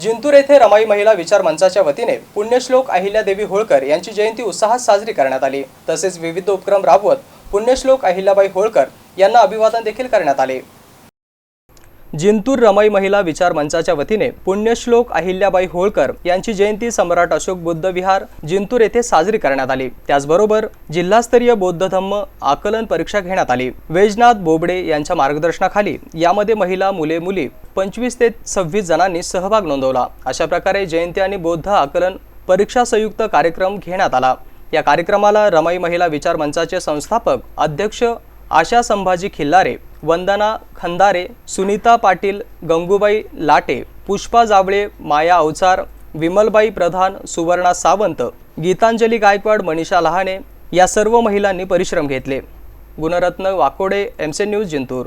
जिंतूर येथे रमाई महिला विचार मंचाच्या वतीने पुण्यश्लोक अहिल्यादेवी होळकर यांची जयंती उत्साहात साजरी करण्यात आली. तसेच विविध उपक्रम राबवत पुण्यश्लोक अहिल्याबाई होळकर यांना अभिवादन देखील करण्यात आले. जिंतूर रमाई महिला विचार मंचाच्या वतीने पुण्यश्लोक अहिल्याबाई होळकर यांची जयंती सम्राट अशोक बुद्ध विहार जिंतूर येथे साजरी करण्यात आली. त्याचबरोबर जिल्हास्तरीय बौद्ध धम्म आकलन परीक्षा घेण्यात आली. वैजनाथ बोबडे यांच्या मार्गदर्शनाखाली यामध्ये महिला मुले मुली पंचवीस ते सव्वीस जणांनी सहभाग नोंदवला. अशा प्रकारे जयंती आणि बौद्ध आकलन परीक्षा संयुक्त कार्यक्रम घेण्यात आला. या कार्यक्रमाला रमाई महिला विचार मंचाचे संस्थापक अध्यक्ष आशा संभाजी खिल्लारे वंदना खंदारे सुनीता पाटील गंगूबाई लाटे पुष्पा जावळे माया अवचार विमलबाई प्रधान सुवर्णा सावंत गीतांजली गायकवाड मनीषा लहाने या सर्व महिलांनी परिश्रम घेतले. गुणरत्न वाकोडे एमसे न्यूज जिंतूर.